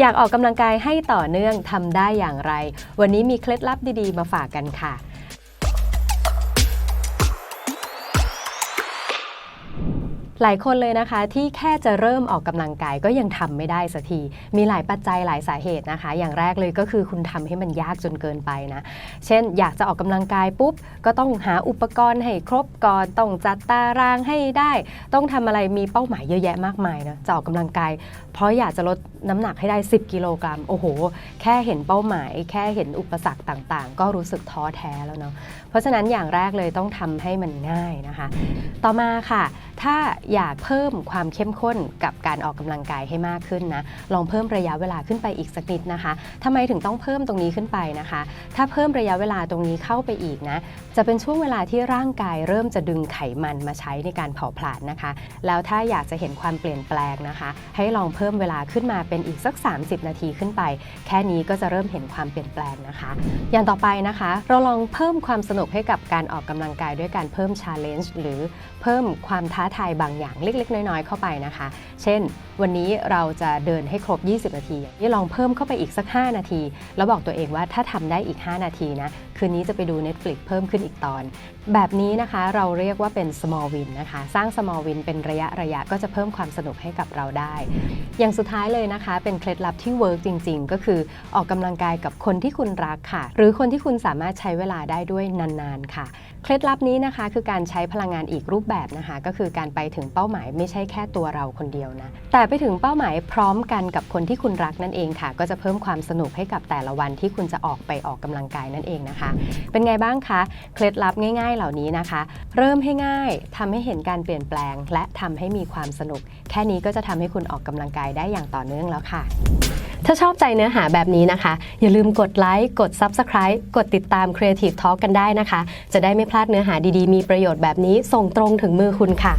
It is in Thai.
อยากออกกำลังกายให้ต่อเนื่องทำได้อย่างไร วันนี้มีเคล็ดลับดีๆ มาฝากกันค่ะ หลายคนเลยนะคะที่แค่จะเริ่มออกกำลังกายก็ยังทำไม่ได้สักทีมีหลายปัจจัยหลายสาเหตุนะคะ อย่างแรกเลยก็คือคุณทำให้มันยากจนเกินไปนะ เช่น อยากจะออกกำลังกายปุ๊บ ก็ต้องหาอุปกรณ์ให้ครบก่อนต้องจัดตารางให้ได้ ต้องทำอะไรมีเป้าหมายเยอะแยะมากมายนะจะออกกำลังกาย เพราะอยากจะลดน้ำหนักให้ได้ 10 กิโลกรัมโอ้โห แค่เห็นเป้าหมาย แค่เห็นอุปสรรคต่างๆ ก็รู้สึกท้อแท้แล้วเนาะเพราะฉะนั้นอย่างแรกเลยต้องทำให้มันง่ายนะคะ ต่อมาค่ะ ถ้าอยากเพิ่มความเข้มข้นกับการออกกำลังกายให้มากขึ้นนะ ลองเพิ่มระยะเวลาขึ้นไปอีกสักนิดนะคะทำไมถึงต้องเพิ่มตรงนี้ขึ้นไปนะคะ ถ้าเพิ่มระยะเวลาตรงนี้เข้าไปอีกนะ จะเป็นช่วงเวลาที่ร่างกายเริ่มจะดึงไขมันมาใช้ในการเผาผลาญนะคะ แล้วถ้าอยากจะเห็นความเปลี่ยนแปลงนะคะ ให้ลองเพิ่มเวลาขึ้นมาเป็นอีกสัก 30 นาทีขึ้นไป แค่นี้ก็จะเริ่มเห็นความเปลี่ยนแปลงนะคะ อย่างต่อไปนะคะ เราลองเพิ่มความสนุกให้กับการออกกำลังกายด้วยการเพิ่ม challenge หรือเพิ่มความท้าทายบางอย่างเล็ก ๆ น้อย ๆ เข้าไปนะคะ เช่น วันนี้เราจะเดินให้ครบ 20 นาทีนี่ลองเพิ่มเข้าไปอีกสัก 5 นาที แล้วบอกตัวเองว่าถ้าทำได้อีก 5 นาทีนะ คืนนี้จะไปดู Netflix เพิ่มขึ้นอีกตอน แบบนี้นะคะเราเรียกว่าเป็น small win นะคะ สร้าง small win เป็นระยะระยะก็จะเพิ่มความสนุกให้กับเราได้ อย่างสุดท้ายเลยนะคะ เป็นเคล็ดลับที่เวิร์กจริง ๆ ก็คือออกกำลังกายกับคนที่คุณรักค่ะ หรือคนที่คุณสามารถใช้เวลาได้ด้วยนานๆค่ะ เคล็ดลับนี้นะคะคือการใช้พลังงานอีกรูปแบบนะคะ ก็คือการไปถึงเป้าหมายไม่ใช่แค่ตัวเราคนเดียวนะ แต่ไปถึงเป้าหมายพร้อมกันกับคนที่คุณรักนั่นเองค่ะ ก็จะเพิ่มความสนุกให้กับแต่ละวันที่คุณจะออกไปออกกำลังกายนั่นเองนะคะ เป็นไงบ้างคะ เคล็ดลับง่าย ๆ เหล่านี้นะคะ เริ่มให้ง่ายทำให้เห็นการเปลี่ยนแปลง และทำให้มีความสนุก แค่นี้ก็จะทำให้คุณออกกำลังกายได้อย่างต่อเนื่องแล้วค่ะ ถ้าชอบใจเนื้อหาแบบนี้นะคะ อย่าลืมกดไลค์ กด Subscribe กดติดตาม Creative Talk กันได้นะคะ จะได้ไม่พลาดเนื้อหาดีๆ มีประโยชน์แบบนี้ส่งตรงถึงมือคุณค่ะ